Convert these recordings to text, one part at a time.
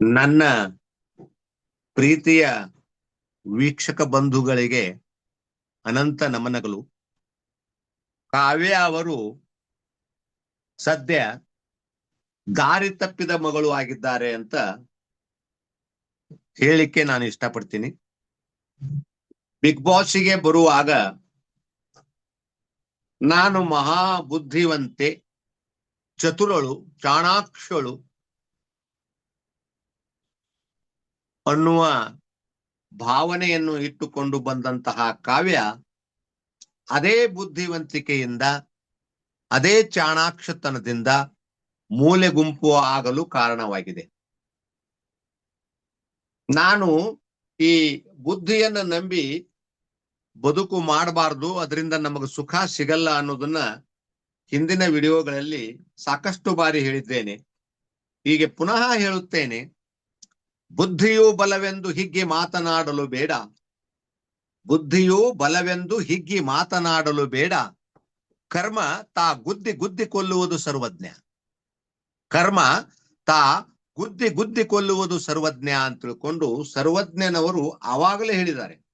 ನನ್ನ ಪ್ರೀತಿಯ ವೀಕ್ಷಕ ಬಂಧುಗಳಿಗೆ ಅನಂತ ನಮನಗಳು. ಕಾವ್ಯ ಅವರು ಸದ್ಯ ದಾರಿ ತಪ್ಪಿದ ಮಗಳು ಆಗಿದ್ದಾರೆ ಅಂತ ಹೇಳಿಕೆ ನಾನು ಇಷ್ಟಪಡ್ತೀನಿ. ಬಿಗ್ ಬಾಸ್ಗೆ ಬರುವಾಗ ನಾನು ಮಹಾ ಬುದ್ಧಿವಂತೆ ಚತುರಳು, ಚಾಣಾಕ್ಷಳು ಅನ್ನುವ ಭಾವನೆಯನ್ನು ಇಟ್ಟುಕೊಂಡು ಬಂದಂತಹ ಕಾವ್ಯ ಅದೇ ಬುದ್ಧಿವಂತಿಕೆಯಿಂದ, ಅದೇ ಚಾಣಾಕ್ಷತನದಿಂದ ಮೂಲೆ ಗುಂಪು ಆಗಲು ಕಾರಣವಾಗಿದೆ. ನಾನು ಈ ಬುದ್ಧಿಯನ್ನ ನಂಬಿ ಬದುಕು ಮಾಡಬಾರ್ದು, ಅದರಿಂದ ನಮಗೆ ಸುಖ ಸಿಗಲ್ಲ ಅನ್ನೋದನ್ನ ಹಿಂದಿನ ವಿಡಿಯೋಗಳಲ್ಲಿ ಸಾಕಷ್ಟು ಬಾರಿ ಹೇಳಿದ್ದೇನೆ. ಹೀಗೆ ಪುನಃ ಹೇಳುತ್ತೇನೆ ಬುದ್ಧಿಯು ಬಲವೆಂದು ಹಿಗ್ಗಿ ಮಾತನಾಡಲು ಬೇಡ. ಬುದ್ಧಿಯು ಬಲವೆಂದು ಹಿಗ್ಗಿ ಮಾತನಾಡಲು ಬೇಡ. ಕರ್ಮ ತಾ ಗುದ್ದಿ ಗುದ್ದಿ ಕೊಲ್ಲುವುದು ಸರ್ವಜ್ಞ. ಕರ್ಮ ತಾ ಗುದ್ದಿ ಗುದ್ದಿ ಕೊಲ್ಲುವುದು ಸರ್ವಜ್ಞ ಅಂತ ತಿಳ್ಕೊಂಡು ಸರ್ವಜ್ಞನವರು ಆವಾಗಲೇ ಹೇಳಿದ್ದಾರೆ.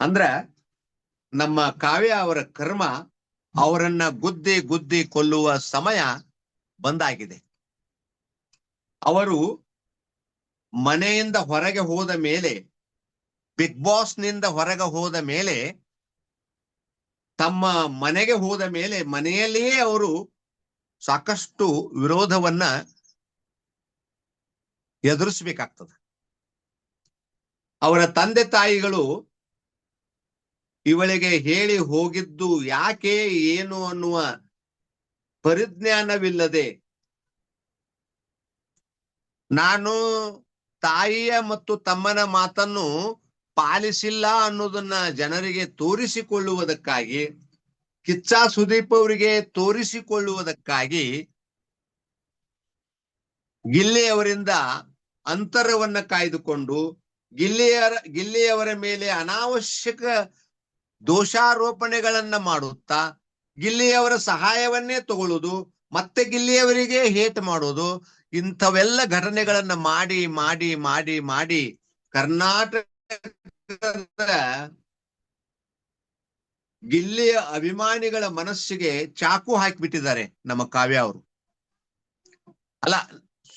ಅಂದ್ರ ನಮ್ಮ ಕಾವ್ಯ ಅವರ ಕರ್ಮ ಅವರನ್ನ ಗುದ್ದಿ ಗುದ್ದಿ ಕೊಲ್ಲುವ ಸಮಯ ಬಂದಾಗಿದೆ. ಅವರು ಮನೆಯಿಂದ ಹೊರಗೆ ಹೋದ ಮೇಲೆ, ಬಿಗ್ ಬಾಸ್ನಿಂದ ಹೊರಗೆ ಹೋದ ಮೇಲೆ, ತಮ್ಮ ಮನೆಗೆ ಹೋದ ಮೇಲೆ ಮನೆಯಲ್ಲಿಯೇ ಅವರು ಸಾಕಷ್ಟು ವಿರೋಧವನ್ನ ಎದುರಿಸಬೇಕಾಗ್ತದೆ. ಅವರ ತಂದೆ ತಾಯಿಗಳು ಇವಳಿಗೆ ಹೇಳಿ ಹೋಗಿದ್ದು ಯಾಕೆ, ಏನು ಅನ್ನುವ ಪರಿಜ್ಞಾನವಿಲ್ಲದೆ, ನಾನು ತಾಯಿಯ ಮತ್ತು ತಮ್ಮನ ಮಾತನ್ನು ಪಾಲಿಸಿಲ್ಲ ಅನ್ನೋದನ್ನ ಜನರಿಗೆ ತೋರಿಸಿಕೊಳ್ಳುವುದಕ್ಕಾಗಿ, ಕಿಚ್ಚ ಸುದೀಪ್ ಅವರಿಗೆ ತೋರಿಸಿಕೊಳ್ಳುವುದಕ್ಕಾಗಿ ಗಿಲ್ಲಿಯವರಿಂದ ಅಂತರವನ್ನ ಕಾಯ್ದುಕೊಂಡು, ಗಿಲ್ಲಿಯರ, ಗಿಲ್ಲಿಯವರ ಮೇಲೆ ಅನಾವಶ್ಯಕ ದೋಷಾರೋಪಣೆಗಳನ್ನ ಮಾಡುತ್ತಾ, ಗಿಲ್ಲಿಯವರ ಸಹಾಯವನ್ನೇ ತಗೊಳ್ಳುದು ಮತ್ತೆ ಗಿಲ್ಲಿಯವರಿಗೆ ಹೇಟ್ ಮಾಡೋದು ಇಂಥವೆಲ್ಲ ಘಟನೆಗಳನ್ನ ಮಾಡಿ ಮಾಡಿ ಮಾಡಿ ಮಾಡಿ ಕರ್ನಾಟಕದ ಗಿಲ್ಲಿಯ ಅಭಿಮಾನಿಗಳ ಮನಸ್ಸಿಗೆ ಚಾಕು ಹಾಕಿಬಿಟ್ಟಿದ್ದಾರೆ ನಮ್ಮ ಕಾವ್ಯ ಅವರು. ಅಲ್ಲ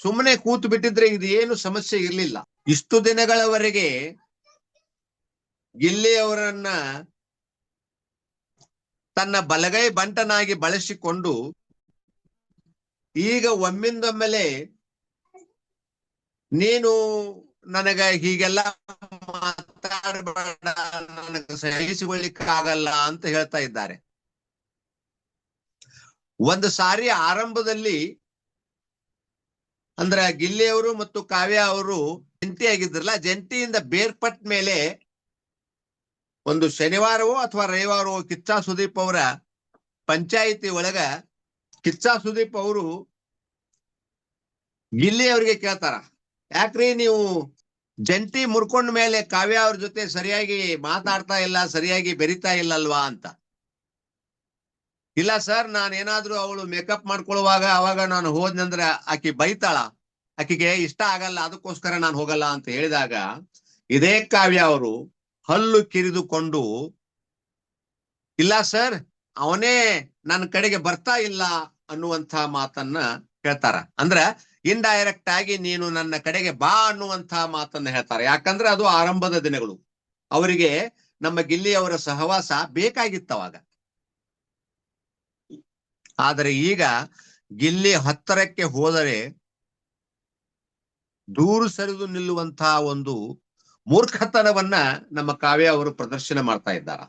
ಸುಮ್ಮನೆ ಕೂತು ಬಿಟ್ಟಿದ್ರೆ ಇದೇನು ಸಮಸ್ಯೆ ಇರಲಿಲ್ಲ. ಇಷ್ಟು ದಿನಗಳವರೆಗೆ ಗಿಲ್ಲಿಯವರನ್ನ ತನ್ನ ಬಲಗೈ ಬಂಟನಾಗಿ ಬಳಸಿಕೊಂಡು ಈಗ ಒಮ್ಮಿಂದೊಮ್ಮೆಲೆ ನೀನು ನನಗ ಹೀಗೆಲ್ಲ ಮಾತಾಡಬೇಡ, ನನಗ ಸಹಿಸಿಕೊಳ್ಳಿಕ್ಕಾಗಲ್ಲ ಅಂತ ಹೇಳ್ತಾ ಇದ್ದಾರೆ. ಒಂದು ಸಾರಿ ಆರಂಭದಲ್ಲಿ ಅಂದ್ರ ಗಿಲ್ಲಿಯವರು ಮತ್ತು ಕಾವ್ಯ ಅವರು ಜಂಟಿ ಆಗಿದ್ರಲ್ಲ ಜಂಟಿಯಿಂದ ಬೇರ್ಪಟ್ಟ ಮೇಲೆ ಒಂದು ಶನಿವಾರವೋ ಅಥವಾ ರವಿವಾರವೋ ಕಿಚ್ಚಾ ಸುದೀಪ್ ಅವರ ಪಂಚಾಯಿತಿ ಒಳಗ ಕಿಚ್ಚಾ ಸುದೀಪ್ ಅವರು ಗಿಲ್ಲಿ ಅವರಿಗೆ ಕೇಳ್ತಾರ. ಯಾಕ್ರಿ ನೀವು ಜಂಟಿ ಮುರ್ಕೊಂಡ ಮೇಲೆ ಕಾವ್ಯ ಅವ್ರ ಜೊತೆ ಸರಿಯಾಗಿ ಮಾತಾಡ್ತಾ ಇಲ್ಲ, ಸರಿಯಾಗಿ ಬೆರಿತಾ ಇಲ್ಲಲ್ವಾ ಅಂತ. ಇಲ್ಲ ಸರ್ ನಾನು ಏನಾದ್ರೂ ಅವಳು ಮೇಕಪ್ ಮಾಡ್ಕೊಳ್ಳುವಾಗ ಅವಾಗ ನಾನು ಹೋದ್ನಂದ್ರೆ ಆಕಿ ಬೈತಾಳ. ಆಕಿಗೆ ಇಷ್ಟ ಆಗಲ್ಲ, ಅದಕ್ಕೋಸ್ಕರ ನಾನು ಹೋಗಲ್ಲ ಅಂತ ಹೇಳಿದಾಗ ಇದೇ ಕಾವ್ಯ ಅವರು ಹಲ್ಲು ಕಿರಿದುಕೊಂಡು, ಇಲ್ಲ ಸರ್, ಅವನೇ ನನ್ನ ಕಡೆಗೆ ಬರ್ತಾ ಇಲ್ಲ ಅನ್ನುವಂತ ಮಾತನ್ನ ಹೇಳ್ತಾರ. ಅಂದ್ರ ಇಂಡೈರೆಕ್ಟ್ ಆಗಿ ನೀನು ನನ್ನ ಕಡೆಗೆ ಬಾ ಅನ್ನುವಂತ ಮಾತನ್ನ ಹೇಳ್ತಾರೆ. ಯಾಕಂದ್ರೆ ಅದು ಆರಂಭದ ದಿನಗಳು. ಅವರಿಗೆ ನಮ್ಮ ಗಿಲ್ಲಿಯವರ ಸಹವಾಸ ಬೇಕಾಗಿತ್ತವಾಗ. ಆದರೆ ಈಗ ಗಿಲ್ಲಿ ಹತ್ತರಕ್ಕೆ ಹೋದರೆ ದೂರು ಸರಿದು ನಿಲ್ಲುವಂತಹ ಒಂದು ಮೂರ್ಖತನವನ್ನ ನಮ್ಮ ಕಾವ್ಯ ಅವರು ಪ್ರದರ್ಶನ ಮಾಡ್ತಾ ಇದ್ದಾರ.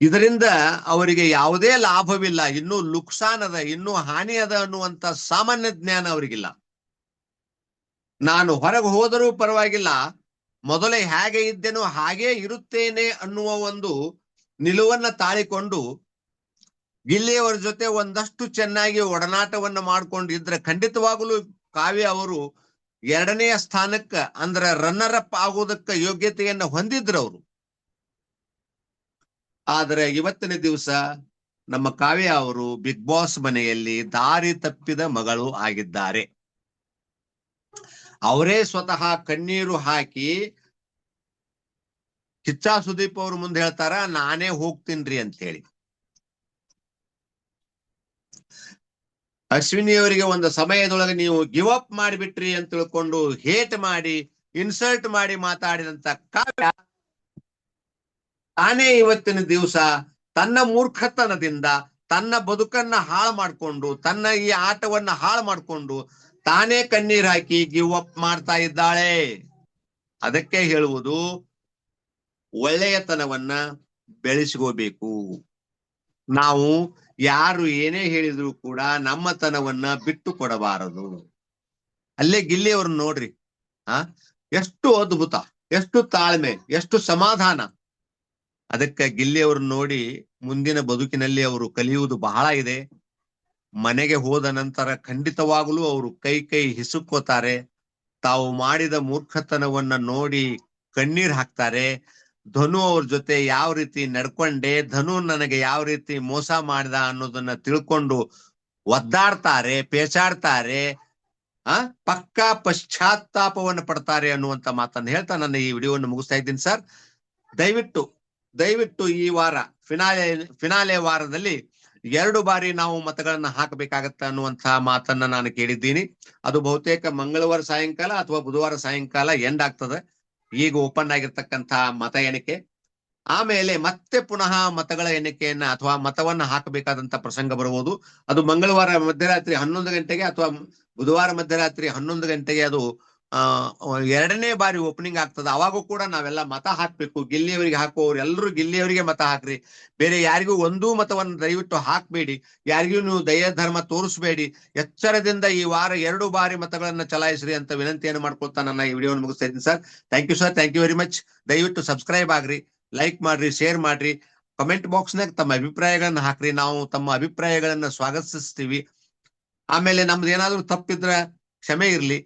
ಇದರಿಂದ ಅವರಿಗೆ ಯಾವುದೇ ಲಾಭವಿಲ್ಲ. ಇನ್ನೂ ಲುಕ್ಸಾನ್ ಅದ, ಇನ್ನೂ ಹಾನಿ ಅದ ಅನ್ನುವಂತ ಸಾಮಾನ್ಯ ಜ್ಞಾನ ಅವರಿಗಿಲ್ಲ. ನಾನು ಹೊರಗೆ ಹೋದರೂ ಪರವಾಗಿಲ್ಲ, ಮೊದಲೇ ಹೇಗೆ ಇದ್ದೇನೋ ಹಾಗೇ ಇರುತ್ತೇನೆ ಅನ್ನುವ ಒಂದು ನಿಲುವನ್ನ ತಾಳಿಕೊಂಡು ಗಿಲ್ಲಿಯವರ ಜೊತೆ ಒಂದಷ್ಟು ಚೆನ್ನಾಗಿ ಒಡನಾಟವನ್ನ ಮಾಡ್ಕೊಂಡಿದ್ರೆ ಖಂಡಿತವಾಗಲೂ ಕಾವ್ಯ ಅವರು ಎರಡನೆಯ ಸ್ಥಾನಕ್ಕ, ಅಂದ್ರ ರನ್ನರ್ ಅಪ್ ಆಗೋದಕ್ಕ ಯೋಗ್ಯತೆಯನ್ನ ಹೊಂದಿದ್ರು ಅವರು. ಆದ್ರೆ ಇವತ್ತಿನ ದಿವಸ ನಮ್ಮ ಕಾವ್ಯ ಅವರು ಬಿಗ್ ಬಾಸ್ ಮನೆಯಲ್ಲಿ ದಾರಿ ತಪ್ಪಿದ ಮಗಳು ಆಗಿದ್ದಾರೆ. ಅವರೇ ಸ್ವತಃ ಕಣ್ಣೀರು ಹಾಕಿ ಕಿಚ್ಚಾ ಸುದೀಪ್ ಅವ್ರ ಮುಂದೆ ಹೇಳ್ತಾರ, ನಾನೇ ಹೋಗ್ತೀನ್ರಿ ಅಂತ ಹೇಳಿ ಅಶ್ವಿನಿ ಅವರಿಗೆ ಒಂದು ಸಮಯದೊಳಗೆ ನೀವು ಗಿವ್ ಅಪ್ ಮಾಡಿಬಿಟ್ರಿ ಅಂತ ತಿಳ್ಕೊಂಡು ಹೇಟ್ ಮಾಡಿ ಇನ್ಸಲ್ಟ್ ಮಾಡಿ ಮಾತಾಡಿದಂತ ಕಾವ್ಯ ತಾನೇ ಇವತ್ತಿನ ದಿವಸ ತನ್ನ ಮೂರ್ಖತನದಿಂದ ತನ್ನ ಬದುಕನ್ನ ಹಾಳು ಮಾಡ್ಕೊಂಡು, ತನ್ನ ಈ ಆಟವನ್ನ ಹಾಳು ಮಾಡ್ಕೊಂಡು ತಾನೇ ಕಣ್ಣೀರ್ ಹಾಕಿ ಗಿವ್ ಅಪ್ ಮಾಡ್ತಾ ಇದ್ದಾಳೆ. ಅದಕ್ಕೆ ಹೇಳುವುದು ಒಳ್ಳೆಯತನವನ್ನ ಬೆಳೆಸ್ಕೋಬೇಕು. ನಾವು ಯಾರು ಏನೇ ಹೇಳಿದ್ರು ಕೂಡ ನಮ್ಮತನವನ್ನ ಬಿಟ್ಟು ಕೊಡಬಾರದು. ಅಲ್ಲೇ ಗಿಲ್ಲಿಯವ್ರನ್ನ ನೋಡ್ರಿ, ಆ? ಎಷ್ಟು ಅದ್ಭುತ, ಎಷ್ಟು ತಾಳ್ಮೆ, ಎಷ್ಟು ಸಮಾಧಾನ. ಅದಕ್ಕೆ ಗಿಲ್ಲಿಯವ್ರನ್ನ ನೋಡಿ ಮುಂದಿನ ಬದುಕಿನಲ್ಲಿ ಅವರು ಕಲಿಯುವುದು ಬಹಳ ಇದೆ. ಮನೆಗೆ ಹೋದ ನಂತರ ಖಂಡಿತವಾಗಲೂ ಅವರು ಕೈ ಕೈ ಹಿಸುಕೋತಾರೆ ತಾವು ಮಾಡಿದ ಮೂರ್ಖತನವನ್ನ ನೋಡಿ ಕಣ್ಣೀರ್ ಹಾಕ್ತಾರೆ. ಧನು ಅವ್ರ ಜೊತೆ ಯಾವ ರೀತಿ ನಡ್ಕೊಂಡೆ, ಧನು ನನಗೆ ಯಾವ ರೀತಿ ಮೋಸ ಮಾಡಿದ ಅನ್ನೋದನ್ನ ತಿಳ್ಕೊಂಡು ಒದ್ದಾಡ್ತಾರೆ, ಪೇಚಾಡ್ತಾರೆ. ಆ, ಪಕ್ಕಾ ಪಶ್ಚಾತ್ತಾಪವನ್ನು ಪಡ್ತಾರೆ ಅನ್ನುವಂತ ಮಾತನ್ನ ಹೇಳ್ತಾ ನನ್ನ ಈ ವಿಡಿಯೋವನ್ನು ಮುಗಿಸ್ತಾ ಇದ್ದೀನಿ ಸರ್. ದಯವಿಟ್ಟು ದಯವಿಟ್ಟು ಈ ವಾರ ಫಿನಾಲೆ ಫಿನಾಲೆ ವಾರದಲ್ಲಿ ಎರಡು ಬಾರಿ ನಾವು ಮತಗಳನ್ನ ಹಾಕಬೇಕಾಗತ್ತ ಅನ್ನುವಂತಹ ಮಾತನ್ನ ನಾನು ಕೇಳಿದ್ದೀನಿ. ಅದು ಬಹುತೇಕ ಮಂಗಳವಾರ ಸಾಯಂಕಾಲ ಅಥವಾ ಬುಧವಾರ ಸಾಯಂಕಾಲ ಎಂಡ್ ಆಗ್ತದೆ. ಈಗ ಓಪನ್ ಆಗಿರ್ತಕ್ಕಂತ ಮತ ಎಣಿಕೆ. ಆಮೇಲೆ ಮತ್ತೆ ಪುನಃ ಮತಗಳ ಎಣಿಕೆಯನ್ನ ಅಥವಾ ಮತವನ್ನ ಹಾಕಬೇಕಾದಂತ ಪ್ರಸಂಗ ಬರಬಹುದು. ಅದು ಮಂಗಳವಾರ ಮಧ್ಯರಾತ್ರಿ ಹನ್ನೊಂದು ಗಂಟೆಗೆ ಅಥವಾ ಬುಧವಾರ ಮಧ್ಯರಾತ್ರಿ ಹನ್ನೊಂದು ಗಂಟೆಗೆ ಅದು ಎರಡನೇ ಬಾರಿ ಓಪನಿಂಗ್ ಆಗ್ತದೆ. ಅವಾಗೂ ಕೂಡ ನಾವೆಲ್ಲ ಮತ ಹಾಕ್ಬೇಕು. ಗಿಲ್ಲಿಯವರಿಗೆ ಹಾಕುವವರು ಎಲ್ಲರೂ ಗಿಲ್ಲಿಯವರಿಗೆ ಮತ ಹಾಕ್ರಿ. ಬೇರೆ ಯಾರಿಗೂ ಒಂದೂ ಮತವನ್ನು ದಯವಿಟ್ಟು ಹಾಕ್ಬೇಡಿ. ಯಾರಿಗೂ ನೀವು ದಯ ಧರ್ಮ ತೋರಿಸ್ಬೇಡಿ. ಎಚ್ಚರದಿಂದ ಈ ವಾರ ಎರಡು ಬಾರಿ ಮತಗಳನ್ನ ಚಲಾಯಿಸ್ರಿ ಅಂತ ವಿನಂತಿಯನ್ನು ಮಾಡ್ಕೊಳ್ತಾ ನನ್ನ ಈ ವಿಡಿಯೋವನ್ನು ಮುಗಿಸ್ತಾ sir. Thank you sir thank you very much ದಯವಿಟ್ಟು ಸಬ್ಸ್ಕ್ರೈಬ್ ಆಗ್ರಿ ಲೈಕ್ ಮಾಡ್ರಿ ಶೇರ್ ಮಾಡ್ರಿ. ಕಮೆಂಟ್ ಬಾಕ್ಸ್ ನಾಗ ತಮ್ಮ ಅಭಿಪ್ರಾಯಗಳನ್ನ ಹಾಕ್ರಿ. ನಾವು ತಮ್ಮ ಅಭಿಪ್ರಾಯಗಳನ್ನ ಸ್ವಾಗತಿಸ್ತೀವಿ. ಆಮೇಲೆ ನಮ್ದು ಏನಾದ್ರೂ ತಪ್ಪಿದ್ರೆ ಕ್ಷಮೆ ಇರ್ಲಿ.